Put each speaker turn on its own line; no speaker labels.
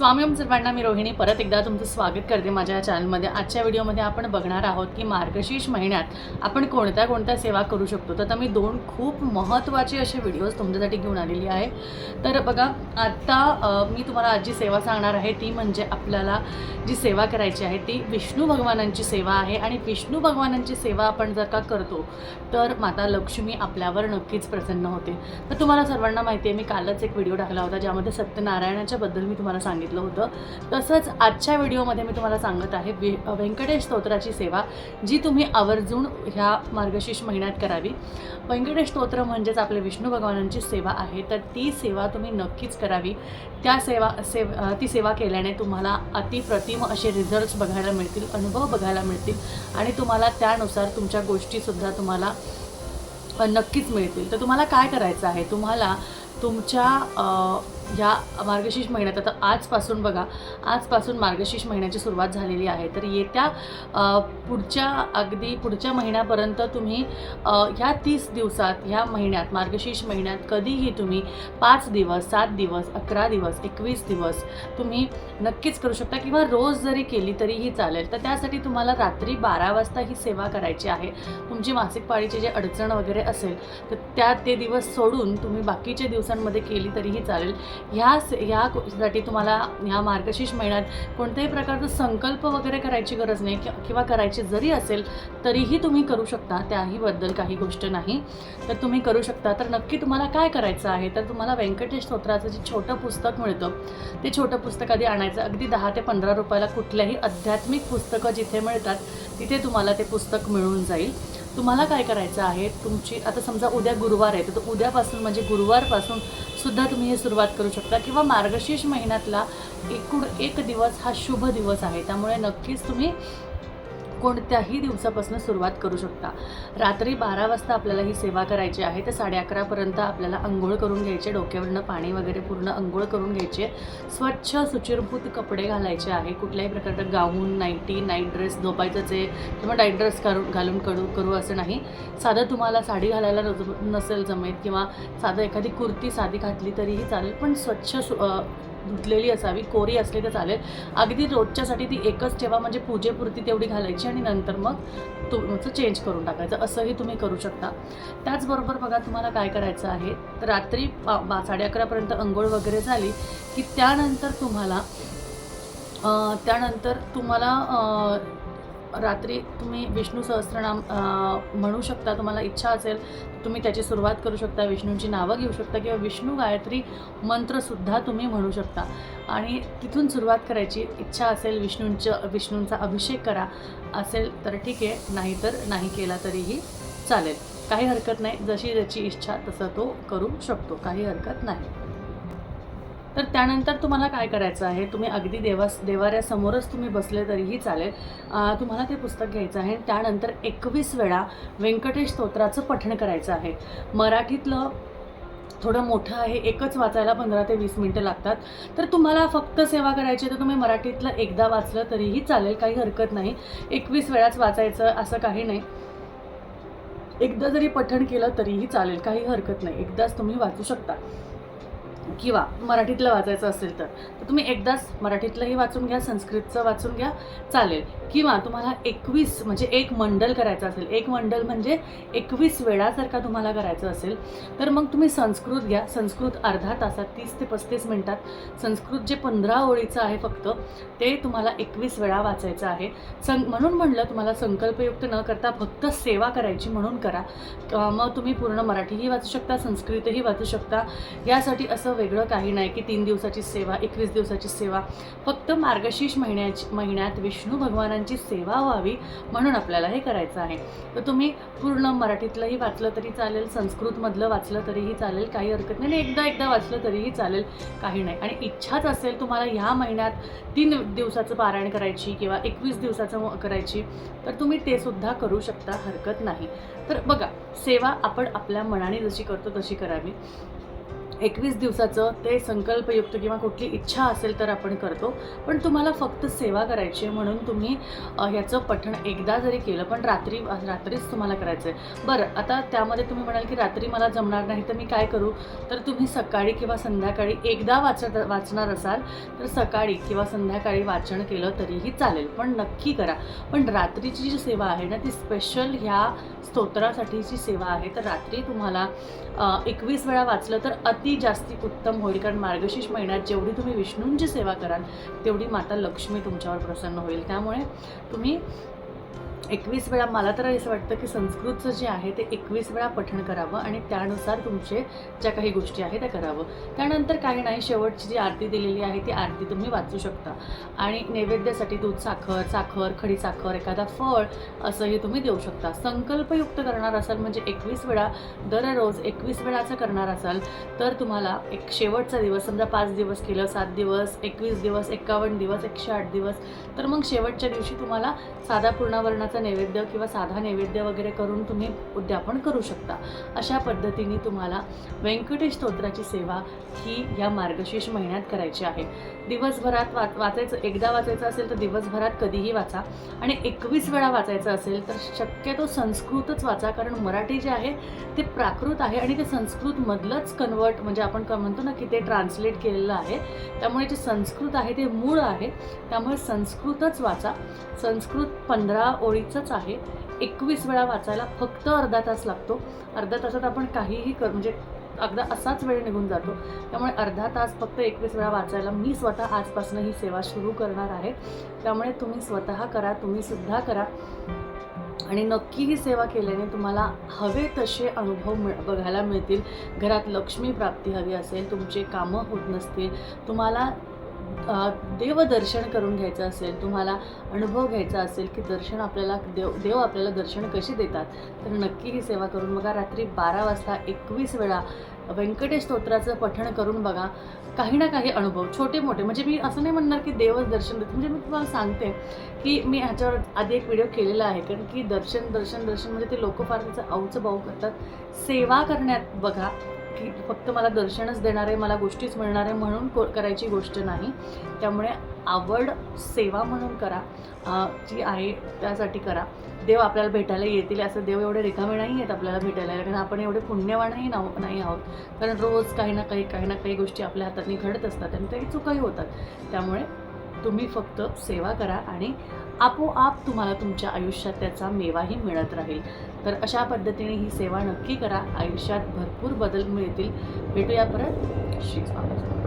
स्वामी सर्वांना मी रोहिणी. परत एकदा तुमचं स्वागत करते माझ्या या चॅनलमध्ये आजच्या व्हिडिओमध्ये आपण बघणार आहोत की मार्गशीर्ष महिन्यात आपण कोणत्या कोणत्या सेवा करू शकतो. तर मी दोन खूप महत्त्वाचे असे व्हिडिओज तुमच्यासाठी घेऊन आलेली आहे. तर बघा आत्ता मी तुम्हाला आज जी सेवा सांगणार आहे ती म्हणजे आपल्याला जी सेवा करायची आहे ती विष्णू भगवानांची सेवा आहे. आणि विष्णू भगवानांची सेवा आपण जर का करतो तर माता लक्ष्मी आपल्यावर नक्कीच प्रसन्न होते. तर तुम्हाला सर्वांना माहिती आहे मी कालच एक व्हिडिओ टाकला होता ज्यामध्ये सत्यनारायणाच्याबद्दल मी तुम्हाला सांगितलं. होतं. तसंच आजच्या व्हिडिओमध्ये मी तुम्हाला सांगत आहे वि व्यंकटेश स्तोत्राची सेवा जी तुम्ही आवर्जून ह्या मार्गशीर्ष महिन्यात करावी. व्यंकटेश स्तोत्र म्हणजेच आपले विष्णू भगवानांची सेवा आहे. तर ती सेवा तुम्ही नक्कीच करावी. त्या सेवा सेव ती सेवा केल्याने तुम्हाला अतिप्रतिम असे रिझल्ट्स बघायला मिळतील अनुभव बघायला मिळतील आणि तुम्हाला त्यानुसार तुमच्या गोष्टीसुद्धा तुम्हाला नक्कीच मिळतील. तर तुम्हाला काय करायचं आहे? तुम्हाला तुमच्या ह्या मार्गशीर्ष महिन्यात आता आजपासून बघा आजपासून मार्गशीर्ष महिन्याची सुरुवात झालेली आहे. तर येत्या पुढच्या अगदी पुढच्या महिन्यापर्यंत तुम्ही ह्या तीस दिवसात ह्या महिन्यात मार्गशीर्ष महिन्यात कधीही तुम्ही पाच दिवस सात दिवस अकरा दिवस एकवीस दिवस तुम्ही नक्कीच करू शकता किंवा रोज जरी केली तरीही चालेल. तर त्यासाठी तुम्हाला रात्री बारा वाजता ही सेवा करायची आहे. तुमची मासिक पाळीची जे अडचण वगैरे असेल तर त्या ते दिवस सोडून तुम्ही बाकीच्या दिवसांमध्ये केली तरीही चालेल. ह्या से ह्यासाठी तुम्हाला ह्या मार्गशीर्ष महिन्यात कोणत्याही प्रकारचा संकल्प वगैरे करायची गरज नाही किंवा करायची जरी असेल तरीही तुम्ही करू शकता. त्याहीबद्दल काही गोष्ट नाही. तर तुम्ही करू शकता. तर नक्की तुम्हाला काय करायचं आहे? तर तुम्हाला व्यंकटेश स्तोत्राचं जे छोटं पुस्तक मिळतं ते छोटं पुस्तक आधी आणायचं. अगदी दहा ते पंधरा रुपयाला कुठल्याही आध्यात्मिक पुस्तकं जिथे मिळतात तिथे तुम्हाला ते पुस्तक मिळून जाईल. तुम्हाला काय करायचं आहे? तुमची आता समजा उद्या गुरुवार आहे तर उद्यापासून म्हणजे गुरुवारपासून सुद्धा तुम्ही हे सुरुवात करू शकता. किंवा मार्गशीर्ष महिन्यातला एकूण एक दिवस हा शुभ दिवस आहे. त्यामुळे नक्कीच तुम्ही कोणत्याही दिवसापासून सुरुवात करू शकता. रात्री बारा वाजता आपल्याला ही सेवा करायची आहे तर साडे अकरापर्यंत आपल्याला अंघोळ करून घ्यायचे डोक्यावरनं पाणी वगैरे पूर्ण अंघोळ करून घ्यायचे स्वच्छ सुचिरभूत कपडे घालायचे आहे कुठल्याही प्रकारचं गाऊन नाईटी नाईट ड्रेस झोपायचंच आहे किंवा नाईट ड्रेस करून घालून करू करू असं नाही. साधं तुम्हाला साडी घालायला नसेल जमेत किंवा साधं एखादी कुर्ती साधी घातली तरीही चालेल पण स्वच्छ सु धुतलेली असावी कोरी असली तर चालेल. अगदी रोजच्यासाठी ती एकच ठेवा म्हणजे पूजेपुरती तेवढी घालायची आणि नंतर मग तुमचं चेंज करून टाकायचं. असंही तुम्ही करू शकता. त्याचबरोबर बघा तुम्हाला काय करायचं आहे? रात्री पा बा साडे अकरापर्यंत अंघोळ वगैरे झाली की त्यानंतर तुम्हाला त्यानंतर तुम्हाला रात्री तुम्ही विष्णू सहस्रनाम म्हणू शकता तुम्हाला इच्छा असेल तुम्ही त्याची सुरुवात करू शकता विष्णूंची नावं घेऊ शकता किंवा विष्णू गायत्री मंत्रसुद्धा तुम्ही म्हणू शकता. आणि तिथून सुरुवात करायची. इच्छा असेल विष्णूंचं विष्णूंचा अभिषेक करा असेल तर ठीक आहे. नाहीतर नाही केला तरीही चालेल. काही हरकत नाही. जशी ज्याची इच्छा तसं तो करू शकतो. काही हरकत नाही. तर त्यानंतर तुम्हाला काय करायचं आहे? तुम्ही अगदी देवास देवाऱ्यासमोरच तुम्ही बसले तरीही चालेल. तुम्हाला ते पुस्तक घ्यायचं आहे. त्यानंतर एकवीस वेळा व्यंकटेश स्तोत्राचं पठण करायचं आहे. मराठीतलं थोडं मोठं आहे. एकच वाचायला पंधरा ते वीस मिनटं लागतात. तर तुम्हाला फक्त सेवा करायची तर तुम्ही मराठीतलं एकदा वाचलं तरीही चालेल. काही हरकत नाही. एकवीस वेळाच वाचायचं असं काही नाही. एकदा जरी पठण केलं तरीही चालेल. काही हरकत नाही. एकदाच तुम्ही वाचू शकता. किंवा मराठीतलं वाचायचं असेल तर तर तुम्ही एकदाच मराठीतलंही वाचून घ्या संस्कृतचं वाचून घ्या चालेल. किंवा तुम्हाला एकवीस म्हणजे एक मंडल करायचं असेल एक मंडल म्हणजे एकवीस वेळा जर का तुम्हाला करायचं असेल तर मग तुम्ही संस्कृत घ्या. संस्कृत अर्धा तासात तीस ते पस्तीस मिनटात. संस्कृत जे पंधरा ओळीचं आहे फक्त ते तुम्हाला एकवीस वेळा वाचायचं आहे. सं म्हणून म्हणलं तुम्हाला संकल्पयुक्त न करता फक्त सेवा करायची म्हणून करा. मग तुम्ही पूर्ण मराठीही वाचू शकता संस्कृतही वाचू शकता. यासाठी असं वेगळं काही नाही की तीन दिवसाची सेवा एकवीस दिवसाची सेवा. फक्त मार्गशीर्ष महिन्याची महिन्यात विष्णू भगवानांची सेवा व्हावी म्हणून आपल्याला हे करायचं आहे. तर तुम्ही पूर्ण मराठीतलंही वाचलं तरी चालेल संस्कृतमधलं वाचलं तरीही चालेल काही हरकत नाही. आणि एकदा एकदा वाचलं तरीही चालेल काही नाही. आणि इच्छाच असेल तुम्हाला ह्या महिन्यात तीन दिवसाचं पारायण करायची किंवा एकवीस दिवसाचं करायची तर तुम्ही ते सुद्धा करू शकता हरकत नाही. तर बघा सेवा आपण आपल्या मनाने जशी करतो तशी करावी. एकवीस दिवसाचं ते संकल्पयुक्त किंवा कुठली इच्छा असेल तर आपण करतो. पण तुम्हाला फक्त सेवा करायची आहे म्हणून तुम्ही ह्याचं पठण एकदा जरी केलं पण रात्री रात्रीच तुम्हाला करायचं आहे बरं आता त्यामध्ये तुम्ही म्हणाल की रात्री मला जमणार नाही तर मी काय करू? तर तुम्ही सकाळी किंवा संध्याकाळी एकदा वाचत वाचणार असाल तर सकाळी किंवा संध्याकाळी वाचन केलं तरीही चालेल. पण नक्की करा. पण रात्रीची जी सेवा आहे ना ती स्पेशल ह्या स्तोत्रासाठीची सेवा आहे. तर रात्री तुम्हाला एकवीस वेळा वाचलं तर अति जास्ती उत्तम होईल? कारण मार्गशीर्ष महिन्यात जेवढी तुम्ही विष्णूंची सेवा कराल तेवढी माता लक्ष्मी तुमच्यावर प्रसन्न होईल. त्यामुळे तुम्ही एकवीस वेळा मला तर असं वाटतं की संस्कृतचं जे आहे ते एकवीस वेळा पठण करावं आणि त्यानुसार तुमचे ज्या काही गोष्टी आहेत त्या करावं. त्यानंतर काही नाही शेवटची जी आरती दिलेली आहे ती आरती तुम्ही वाचू शकता. आणि नैवेद्यासाठी दूध साखर साखर खडी साखर एखादा फळ असंही तुम्ही देऊ शकता. संकल्पयुक्त करणार असाल म्हणजे एकवीस वेळा दररोज एकवीस वेळाचं करणार असाल तर तुम्हाला एक शेवटचा दिवस समजा पाच दिवस केलं सात दिवस एकवीस दिवस एक्कावन्न दिवस एकशे आठ दिवस तर मग शेवटच्या दिवशी तुम्हाला साधा पूर्णावरणाचा नैवेद्य किंवा साधा नैवेद्य वगैरे करून तुम्ही उद्यापन करू शकता. अशा पद्धतीने तुम्हाला व्यंकटेश स्तोत्राची सेवा ही या मार्गशीर्ष महिन्यात करायची आहे. दिवसभरात वाच वाचायचं एकदा वाचायचं असेल तर दिवसभरात कधीही वाचा आणि एकवीस वेळा वाचायचं असेल तर शक्यतो संस्कृतच वाचा कारण मराठी जे आहे ते प्राकृत आहे आणि ते संस्कृतमधलंच कन्वर्ट म्हणजे आपण म्हणतो ना की ते ट्रान्सलेट केलेलं आहे. त्यामुळे जे संस्कृत आहे ते मूळ आहे. त्यामुळे संस्कृतच वाचा. संस्कृत पंधरा ओळी रोजचंच आहे. एकवीस वेळा वाचायला फक्त अर्धा तास लागतो. अर्धा तासात आपण काहीही कर म्हणजे अगदा असाच वेळ निघून जातो. त्यामुळे अर्धा तास फक्त एकवीस वेळा वाचायला मी स्वतः आजपासून ही सेवा सुरू करणार आहे. त्यामुळे तुम्ही स्वतः करा तुम्ही सुद्धा करा. आणि नक्की ही सेवा केल्याने तुम्हाला हवे तसे अनुभव मिळ बघायला मिळतील. घरात लक्ष्मी प्राप्ती हवी असेल तुमचे कामं होत नसतील. तुम्हाला देवदर्शन करून घ्यायचं असेल तुम्हाला अनुभव घ्यायचा असेल की दर्शन आपल्याला देव देव आपल्याला दर्शन कशी देतात तर नक्की ही सेवा करून बघा. रात्री बारा वाजता एकवीस वेळा व्यंकटेश स्तोत्राचं पठण करून बघा. काही ना काही अनुभव छोटे मोठे. म्हणजे मी असं नाही म्हणणार की देवच दर्शन देते. म्हणजे मी तुम्हाला सांगते की मी ह्याच्यावर आधी एक व्हिडिओ केलेला आहे. कारण की दर्शन दर्शन दर्शन म्हणजे ते लोक फार त्याचं अवचं भाऊ करतात. सेवा करण्यात बघा. की फक्त मला दर्शनच देणार आहे मला गोष्टीच मिळणार आहे म्हणून को करायची गोष्ट नाही. त्यामुळे आवड सेवा म्हणून करा जी आहे त्यासाठी करा. देव आपल्याला भेटायला येतील असं देव एवढे रिकामे नाही आहेत आपल्याला भेटायला कारण आपण एवढे पुण्यवानही नाव नाही आहोत. कारण रोज काही ना काही काही ना काही गोष्टी आपल्या हातातनी घडत असतात आणि काही चुकाही होतात. त्यामुळे तुम्ही फक्त सेवा करा आणि आपोआप तुम्हाला तुमच्या आयुष्यात त्याचा मेवाही मिळत राहील. तर अशा पद्धतीने ही सेवा नक्की करा. आयुष्यात भरपूर बदल मिळतील. भेटूया परत. श्री स्वामी